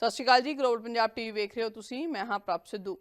ਸਤਿ ਸ਼੍ਰੀ ਅਕਾਲ ਜੀ global Punjab TV ਵੇਖ ਰਹੇ ਹੋ ਤੁਸੀਂ, ਮੈਂ ਹਾਂ ਪ੍ਰਭ ਸਿੱਧੂ।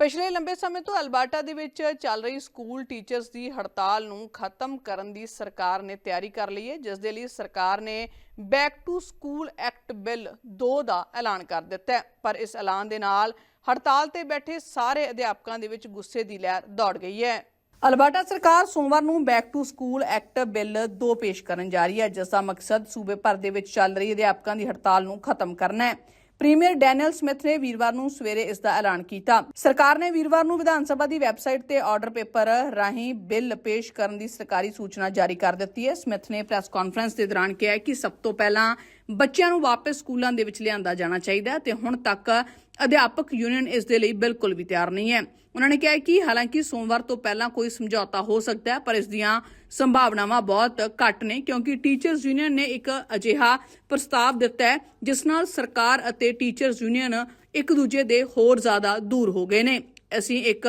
ਪਿਛਲੇ ਲੰਬੇ ਸਮੇਂ ਤੋਂ ਅਲਬਰਟਾ ਦੇ ਵਿੱਚ ਚੱਲ ਰਹੀ ਸਕੂਲ ਟੀਚਰਸ ਦੀ ਹੜਤਾਲ ਨੂੰ ਖਤਮ ਕਰਨ ਦੀ ਸਰਕਾਰ ਨੇ ਤਿਆਰੀ ਕਰ ਲਈ ਹੈ, ਜਿਸ ਦੇ ਲਈ ਸਰਕਾਰ ਨੇ back to school act bill 2 ਦਾ ਐਲਾਨ ਕਰ ਦਿੱਤਾ ਹੈ। ਪਰ ਇਸ ਐਲਾਨ ਦੇ ਨਾਲ ਹੜਤਾਲ ਤੇ ਬੈਠੇ ਸਾਰੇ ਅਧਿਆਪਕਾਂ ਦੇ ਵਿੱਚ ਗੁੱਸੇ ਦੀ ਲਹਿਰ ਦੌੜ ਗਈ ਹੈ। ਅਲਬਰਟਾ ਸਰਕਾਰ ਸੋਮਵਾਰ ਨੂੰ back to school act bill 2 ਪੇਸ਼ ਕਰਨ ਜਾ ਰਹੀ ਹੈ, ਜਿਸ ਦਾ ਮਕਸਦ ਸੂਬੇ ਭਰ ਦੇ ਵਿੱਚ ਚੱਲ ਰਹੀ ਅਧਿਆਪਕਾਂ ਦੀ ਹੜਤਾਲ ਨੂੰ ਖਤਮ ਕਰਨਾ ਹੈ। ਪ੍ਰੀਮੀਅਰ ਡੈਨੀਅਲ ਸਮਿਥ ਨੇ ਵੀਰਵਾਰ ਨੂੰ ਸਵੇਰੇ ਇਸ ਦਾ ਐਲਾਨ ਕੀਤਾ। ਸਰਕਾਰ ਨੇ ਵੀਰਵਾਰ ਨੂੰ ਵਿਧਾਨ ਸਭਾ ਦੀ ਵੈਬਸਾਈਟ ਤੇ ਆਰਡਰ ਪੇਪਰ ਰਾਹੀਂ ਬਿੱਲ ਪੇਸ਼ ਕਰਨ ਦੀ ਸਰਕਾਰੀ ਸੂਚਨਾ ਜਾਰੀ ਕਰ ਦਿੱਤੀ ਹੈ। ਸਮਿਥ ਨੇ ਪ੍ਰੈਸ ਕਾਨਫਰੰਸ ਦੇ ਦੌਰਾਨ ਕਿਹਾ ਕਿ ਸਭ ਤੋਂ ਪਹਿਲਾਂ ਬੱਚਿਆਂ ਨੂੰ ਵਾਪਸ ਸਕੂਲਾਂ ਦੇ ਵਿੱਚ ਲਿਆਂਦਾ ਜਾਣਾ ਚਾਹੀਦਾ ਹੈ ਤੇ ਹੁਣ ਤੱਕ ਅਧਿਆਪਕ ਯੂਨੀਅਨ ਇਸ ਦੇ ਲਈ ਬਿਲਕੁਲ ਵੀ ਤਿਆਰ ਨਹੀਂ ਹੈ। ਉਹਨਾਂ ਨੇ ਕਿਹਾ ਕਿ ਹਾਲਾਂਕਿ ਸੋਮਵਾਰ ਤੋਂ ਪਹਿਲਾਂ ਕੋਈ ਸਮਝੌਤਾ ਹੋ ਸਕਦਾ ਹੈ, ਪਰ ਇਸ ਦੀਆਂ ਸੰਭਾਵਨਾਵਾਂ ਬਹੁਤ ਘੱਟ ਨੇ ਕਿਉਂਕਿ ਟੀਚਰਸ ਯੂਨੀਅਨ ਨੇ ਇੱਕ ਅਜਿਹਾ ਪ੍ਰਸਤਾਵ ਦਿੱਤਾ ਹੈ, ਜਿਸ ਨਾਲ ਸਰਕਾਰ ਅਤੇ ਟੀਚਰਸ ਯੂਨੀਅਨ ਇੱਕ ਦੂਜੇ ਦੇ ਹੋਰ ਜ਼ਿਆਦਾ ਦੂਰ ਹੋ ਗਏ ਨੇ। ਅਸੀਂ ਇੱਕ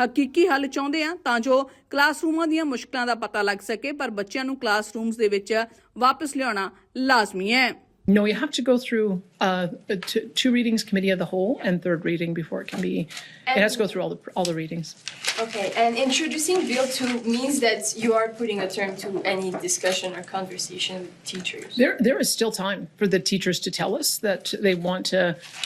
ਹਕੀਕੀ ਹੱਲ ਚਾਹੁੰਦੇ ਹਾਂ ਤਾਂ ਜੋ ਕਲਾਸਰੂਮਾਂ ਦੀਆਂ ਮੁਸ਼ਕਲਾਂ ਦਾ ਪਤਾ ਲੱਗ ਸਕੇ ਪਰ ਬੱਚਿਆਂ ਨੂੰ ਕਲਾਸਰੂਮਸ ਦੇ ਵਿੱਚ ਵਾਪਸ ਲਿਆਉਣਾ ਲਾਜ਼ਮੀ ਹੈ No, you have to go through uh, two, two readings, committee of the whole, and third reading before it can be. it has to go through all the all the readings. Okay, and introducing Bill 2 means that you are putting a term to any discussion or conversation with teachers. There, there is still time for the teachers to tell us that they want to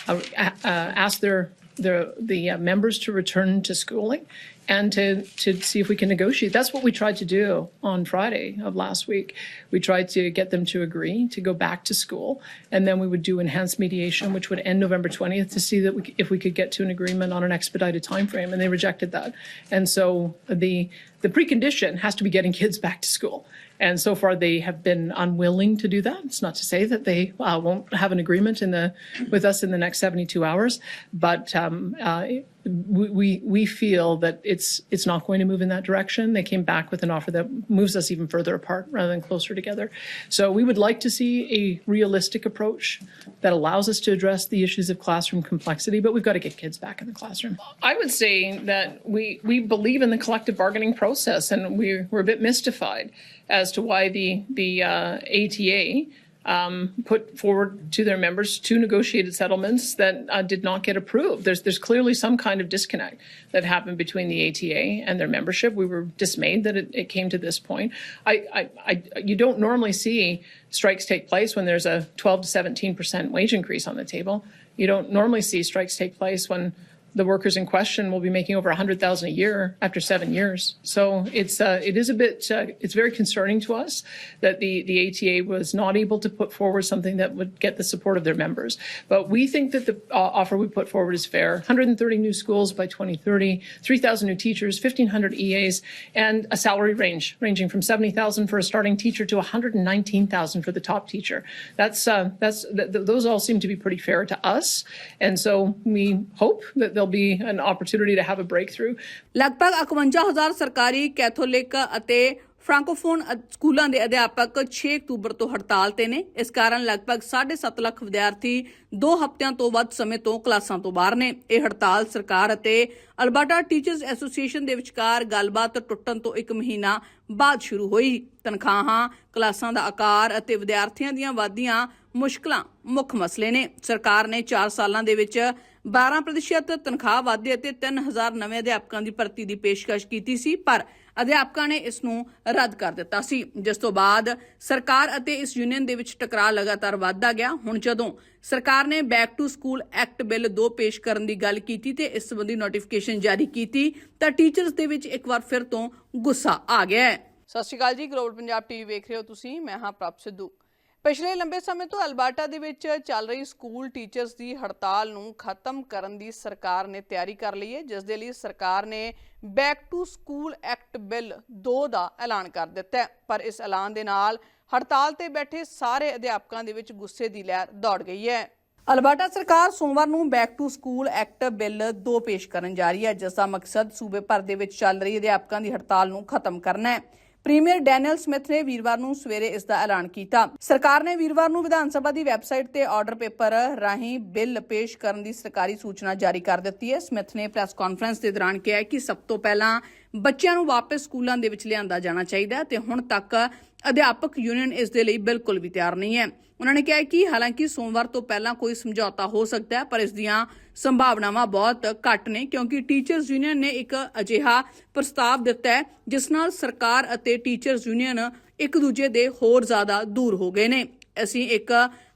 uh, a- uh, ask their their the uh, members to return to schooling. And to, to see if we can negotiate. That's what we tried to do on Friday of last week. We tried to get them to agree to go back to school, and then we would do enhanced mediation, which would end November 20th, to see that we, if we could get to an agreement on an expedited timeframe, and they rejected that. And so the the precondition has to be getting kids back to school. And so far, they have been unwilling to do that. It's not to say that they uh, won't have an agreement in the with us in the next 72 hours, but um, uh, we, we feel that it's it's not going to move in that direction. They came back with an offer that moves us even further apart rather than closer together. So we would like to see a realistic approach that allows us to address the issues of classroom complexity, but we've got to get kids back in the classroom. I would say that we we believe in the collective bargaining process, and we we're a bit mystified as to why the the uh, ATA um, put forward to their members two negotiated settlements that uh, did not get approved. There's there's clearly some kind of disconnect that happened between the ATA and their membership. We were dismayed that it, it came to this point. I, I, I you don't normally see strikes take place when there's a 12 to 17 percent wage increase on the table. You don't normally see strikes take place when the workers in question will be making over 100,000 a year after seven years. So it's uh, it is a bit uh, it's very concerning to us that the the ATA was not able to put forward something that would get the support of their members. But we think that the uh, offer we put forward is fair. 130 new schools by 2030, 3,000 new teachers, 1,500 EAs, and a salary range ranging from 70,000 for a starting teacher to 119,000 for the top teacher. That's uh, that's th- th- those all seem to be pretty fair to us, and so we hope that there'll be an opportunity to have a breakthrough. ਲਗਭਗ 51000 ਸਰਕਾਰੀ Catholic ਅਤੇ ਫ੍ਰਾਂਕੋਫੋਨ ਸਕੂਲਾਂ ਦੇ ਅਧਿਆਪਕ 6 October ਤੋਂ ਹੜਤਾਲ ਤੇ ਨੇ ਇਸ ਕਾਰਨ ਲਗਭਗ 7.5 ਲੱਖ ਵਿਦਿਆਰਥੀ 2 ਹਫ਼ਤਿਆਂ ਤੋਂ ਵੱਧ ਸਮੇਂ ਤੋਂ ਕਲਾਸਾਂ ਤੋਂ ਬਾਹਰ ਨੇ ਇਹ ਹੜਤਾਲ ਸਰਕਾਰ ਅਤੇ ਅਲਬਰਟਾ ਟੀਚਰਸ ਐਸੋਸੀਏਸ਼ਨ ਦੇ ਵਿਚਕਾਰ ਗੱਲਬਾਤ ਟੁੱਟਣ ਤੋਂ 1 ਮਹੀਨਾ ਬਾਅਦ ਸ਼ੁਰੂ ਹੋਈ। ਤਨਖਾਹਾਂ, ਕਲਾਸਾਂ ਦਾ ਆਕਾਰ ਅਤੇ ਵਿਦਿਆਰਥੀਆਂ ਦੀਆਂ ਵਾਧੀਆਂ ਮੁਸ਼ਕਲਾਂ ਮੁੱਖ ਮਸਲੇ ਨੇ। ਸਰਕਾਰ ਨੇ 4 ਸਾਲਾਂ ਦੇ ਵਿੱਚ 12% ਤਨਖਾਹ ਵਾਧੇ ਅਤੇ 3000 ਨਵੇਂ ਅਧਿਆਪਕਾਂ ਦੀ ਭਰਤੀ ਦੀ ਪੇਸ਼ਕਸ਼ ਕੀਤੀ ਸੀ, ਪਰ ਅਧਿਆਪਕਾਂ ਨੇ ਇਸ ਨੂੰ ਰੱਦ ਕਰ ਦਿੱਤਾ ਸੀ। ਜਿਸ ਤੋਂ ਬਾਅਦ ਸਰਕਾਰ ਅਤੇ ਇਸ ਯੂਨੀਅਨ ਦੇ ਵਿੱਚ ਟਕਰਾਅ ਲਗਾਤਾਰ ਵਧਦਾ ਗਿਆ। ਹੁਣ ਜਦੋਂ ਸਰਕਾਰ ਨੇ back to school act bill 2 ਪੇਸ਼ ਕਰਨ ਦੀ ਗੱਲ ਕੀਤੀ ਤੇ ਇਸ ਸੰਬੰਧੀ ਨੋਟੀਫਿਕੇਸ਼ਨ ਜਾਰੀ ਕੀਤੀ। ਤਾਂ ਟੀਚਰਸ ਦੇ ਵਿੱਚ ਇੱਕ ਵਾਰ ਫਿਰ ਤੋਂ ਗੁੱਸਾ ਆ ਗਿਆ ਹੈ। ਸਤਿ ਸ਼੍ਰੀ ਅਕਾਲ ਜੀ ਗਲੋਬਲ ਪੰਜਾਬ ਟੀਵੀ ਵੇਖ ਰਹੇ ਹੋ ਤੁਸੀਂ। ਮੈਂ ਹਾਂ ਪ੍ਰਭ ਸਿੱਧੂ। ਪਿਛਲੇ ਲੰਬੇ ਸਮੇਂ ਤੋਂ ਅਲਬਰਟਾ ਦੇ ਵਿੱਚ ਚੱਲ ਰਹੀ ਸਕੂਲ ਟੀਚਰਸ ਦੀ ਹੜਤਾਲ ਨੂੰ ਖਤਮ ਕਰਨ ਦੀ ਸਰਕਾਰ ਨੇ ਤਿਆਰੀ ਕਰ ਲਈ ਹੈ, ਜਿਸ ਦੇ ਲਈ ਸਰਕਾਰ ਨੇ back to school act bill 2 ਦਾ ਐਲਾਨ ਕਰ ਦਿੱਤਾ ਹੈ। ਪਰ ਇਸ ਐਲਾਨ ਦੇ ਨਾਲ ਹੜਤਾਲ ਤੇ ਬੈਠੇ ਸਾਰੇ ਅਧਿਆਪਕਾਂ ਦੇ ਵਿੱਚ ਗੁੱਸੇ ਦੀ ਲਹਿਰ ਦੌੜ ਗਈ ਹੈ। ਅਲਬਰਟਾ ਸਰਕਾਰ ਸੋਮਵਾਰ ਨੂੰ back to school act bill 2 ਪੇਸ਼ ਕਰਨ ਜਾ ਰਹੀ ਹੈ, ਜਿਸ ਦਾ ਮਕਸਦ ਸੂਬੇ ਭਰ ਦੇ ਵਿੱਚ ਚੱਲ ਰਹੀ ਅਧਿਆਪਕਾਂ ਦੀ ਹੜਤਾਲ ਨੂੰ ਖਤਮ ਕਰਨਾ ਹੈ। ਪ੍ਰੀਮੀਅਰ ਡੈਨੀਅਲ ਸਮਿਥ ਨੇ ਵੀਰਵਾਰ ਨੂੰ ਸਵੇਰੇ ਇਸ ਦਾ ਐਲਾਨ ਕੀਤਾ। ਸਰਕਾਰ ਨੇ ਵੀਰਵਾਰ ਨੂੰ ਵਿਧਾਨ ਸਭਾ ਦੀ ਵੈਬਸਾਈਟ ਤੇ ਆਰਡਰ ਪੇਪਰ ਰਾਹੀਂ ਬਿੱਲ ਪੇਸ਼ ਕਰਨ ਦੀ ਸਰਕਾਰੀ ਸੂਚਨਾ ਜਾਰੀ ਕਰ ਦਿੱਤੀ ਹੈ। ਸਮਿਥ ਨੇ ਪ੍ਰੈਸ ਕਾਨਫਰੰਸ ਦੇ ਦੌਰਾਨ ਕਿਹਾ ਕਿ ਸਭ ਤੋਂ ਪਹਿਲਾਂ ਬੱਚਿਆਂ ਨੂੰ ਵਾਪਸ ਸਕੂਲਾਂ ਦੇ ਵਿੱਚ ਲਿਆਂਦਾ ਜਾਣਾ ਚਾਹੀਦਾ ਹੈ ਤੇ ਹੁਣ ਤੱਕ ਅਧਿਆਪਕ ਯੂਨੀਅਨ ਇਸ ਦੇ ਲਈ ਬਿਲਕੁਲ ਵੀ ਤਿਆਰ ਨਹੀਂ ਹੈ। ਉਹਨਾਂ ਨੇ ਕਿਹਾ ਕਿ ਹਾਲਾਂਕਿ ਸੋਮਵਾਰ ਤੋਂ ਪਹਿਲਾਂ ਕੋਈ ਸਮਝੌਤਾ ਹੋ ਸਕਦਾ ਹੈ, ਪਰ ਇਸ ਦੀਆਂ ਸੰਭਾਵਨਾਵਾਂ ਬਹੁਤ ਘੱਟ ਨੇ ਕਿਉਂਕਿ ਟੀਚਰਸ ਯੂਨੀਅਨ ਨੇ ਇੱਕ ਅਜਿਹਾ ਪ੍ਰਸਤਾਵ ਦਿੱਤਾ ਹੈ, ਜਿਸ ਨਾਲ ਸਰਕਾਰ ਅਤੇ ਟੀਚਰਸ ਯੂਨੀਅਨ ਇੱਕ ਦੂਜੇ ਦੇ ਹੋਰ ਜ਼ਿਆਦਾ ਦੂਰ ਹੋ ਗਏ ਨੇ। ਅਸੀਂ ਇੱਕ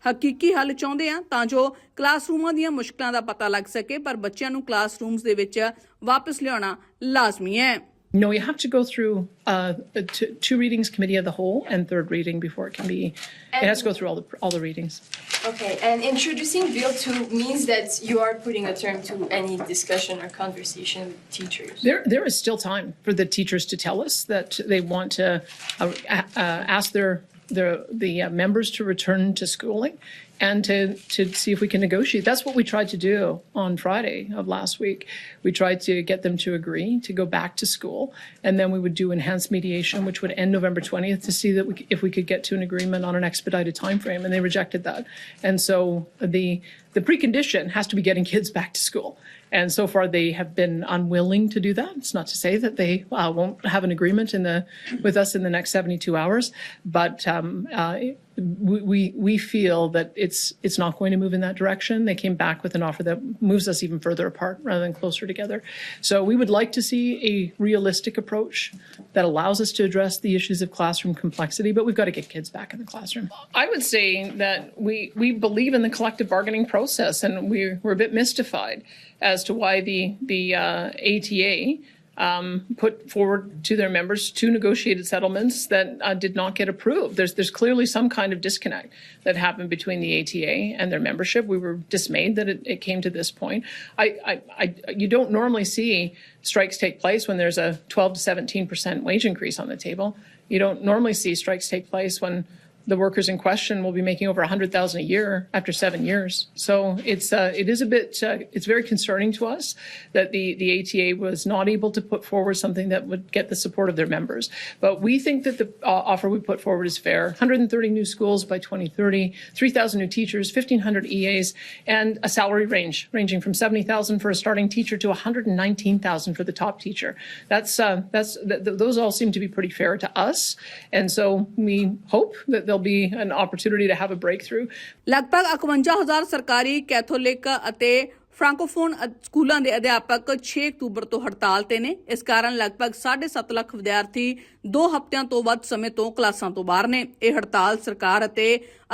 ਹਕੀਕੀ ਹੱਲ ਚਾਹੁੰਦੇ ਹਾਂ ਤਾਂ ਜੋ ਕਲਾਸਰੂਮਾਂ ਦੀਆਂ ਮੁਸ਼ਕਲਾਂ ਦਾ ਪਤਾ ਲੱਗ ਸਕੇ, ਪਰ ਬੱਚਿਆਂ ਨੂੰ ਕਲਾਸਰੂਮਸ ਦੇ ਵਿੱਚ ਵਾਪਸ ਲਿਆਉਣਾ ਲਾਜ਼ਮੀ ਹੈ। No, you have to go through uh, two, two readings, committee of the whole, and third reading before it can be. It has to go through all the all the readings. Okay, and introducing Bill 2 means that you are putting a term to any discussion or conversation with teachers. There, there is still time for the teachers to tell us that they want to uh, uh, ask their their the uh, members to return to schooling, and to to see if we can negotiate. That's what we tried to do on Friday of last week. We tried to get them to agree to go back to school, and then we would do enhanced mediation, which would end November twentieth, to see that we, if we could get to an agreement on an expedited timeframe, and they rejected that. And so the the precondition has to be getting kids back to school. And so far, they have been unwilling to do that. It's not to say that they uh, won't have an agreement in the with us in the next 72 hours, but um, uh, we, we feel that it's it's not going to move in that direction. They came back with an offer that moves us even further apart rather than closer together. So we would like to see a realistic approach that allows us to address the issues of classroom complexity, but we've got to get kids back in the classroom. I would say that we we believe in the collective bargaining process, and we we're a bit mystified as to why the the uh, ATA um, put forward to their members two negotiated settlements that uh, did not get approved. There's there's clearly some kind of disconnect that happened between the ATA and their membership. We were dismayed that it, it came to this point. I, I, I you don't normally see strikes take place when there's a 12 to 17 percent wage increase on the table. You don't normally see strikes take place when the workers in question will be making over 100,000 a year after seven years. So it's uh, it is a bit uh, it's very concerning to us that the the ATA was not able to put forward something that would get the support of their members. But we think that the uh, offer we put forward is fair. 130 new schools by 2030, 3,000 new teachers, 1,500 EAs, and a salary range ranging from 70,000 for a starting teacher to 119,000 for the top teacher. That's uh, that's th- th- those all seem to be pretty fair to us, and so we hope that there'll be an opportunity to have a breakthrough. ਲਗਭਗ 51000 ਸਰਕਾਰੀ Catholic ਅਤੇ ਫ੍ਰਾਂਕੋਫੋਨ ਸਕੂਲਾਂ ਦੇ ਅਧਿਆਪਕ 6 October ਤੋਂ ਹੜਤਾਲ ਤੇ ਨੇ। ਇਸ ਕਾਰਨ ਲਗਭਗ 7.5 ਲੱਖ ਵਿਦਿਆਰਥੀ 2 ਹਫ਼ਤਿਆਂ ਤੋਂ ਵੱਧ ਸਮੇਂ ਤੋਂ ਕਲਾਸਾਂ ਤੋਂ ਬਾਹਰ ਨੇ। ਇਹ ਹੜਤਾਲ ਸਰਕਾਰ ਅਤੇ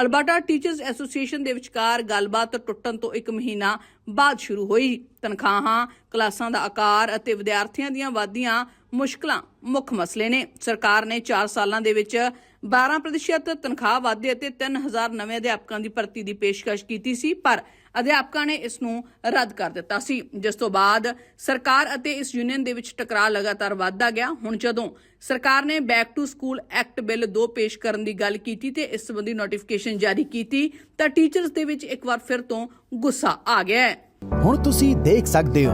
ਅਲਬਰਟਾ ਟੀਚਰਸ ਐਸੋਸੀਏਸ਼ਨ ਦੇ ਵਿਚਕਾਰ ਗੱਲਬਾਤ ਟੁੱਟਣ ਤੋਂ ਇੱਕ ਮਹੀਨਾ ਬਾਅਦ ਸ਼ੁਰੂ ਹੋਈ। ਤਨਖਾਹਾਂ, ਕਲਾਸਾਂ ਦਾ ਆਕਾਰ ਅਤੇ ਵਿਦਿਆਰਥੀਆਂ ਦੀਆਂ ਵਾਧੀਆਂ ਮੁਸ਼ਕਲਾਂ ਮੁੱਖ ਮਸਲੇ ਨੇ। ਸਰਕਾਰ ਨੇ 4 ਸਾਲਾਂ ਦੇ ਵਿੱਚ 12% ਤਨਖਾਹ ਵਾਧੇ ਅਤੇ 3000 ਨਵੇਂ ਅਧਿਆਪਕਾਂ ਦੀ ਭਰਤੀ ਦੀ ਪੇਸ਼ਕਸ਼ ਕੀਤੀ ਸੀ, ਪਰ ਅਧਿਆਪਕਾਂ ਨੇ ਇਸ ਨੂੰ ਰੱਦ ਕਰ ਦਿੱਤਾ ਸੀ। ਜਿਸ ਤੋਂ ਬਾਅਦ ਸਰਕਾਰ ਅਤੇ ਇਸ ਯੂਨੀਅਨ ਦੇ ਵਿੱਚ ਟਕਰਾਅ ਲਗਾਤਾਰ ਵਧਦਾ ਗਿਆ। ਹੁਣ ਜਦੋਂ ਸਰਕਾਰ ਨੇ back to school act bill 2 ਪੇਸ਼ ਕਰਨ ਦੀ ਗੱਲ ਕੀਤੀ ਤੇ ਇਸ ਸੰਬੰਧੀ ਨੋਟੀਫਿਕੇਸ਼ਨ ਜਾਰੀ ਕੀਤੀ, ਤਾਂ ਟੀਚਰਸ ਦੇ ਵਿੱਚ ਇੱਕ ਵਾਰ ਫਿਰ ਤੋਂ ਗੁੱਸਾ ਆ ਗਿਆ ਹੈ। ਹੁਣ ਤੁਸੀਂ ਦੇਖ ਸਕਦੇ ਹੋ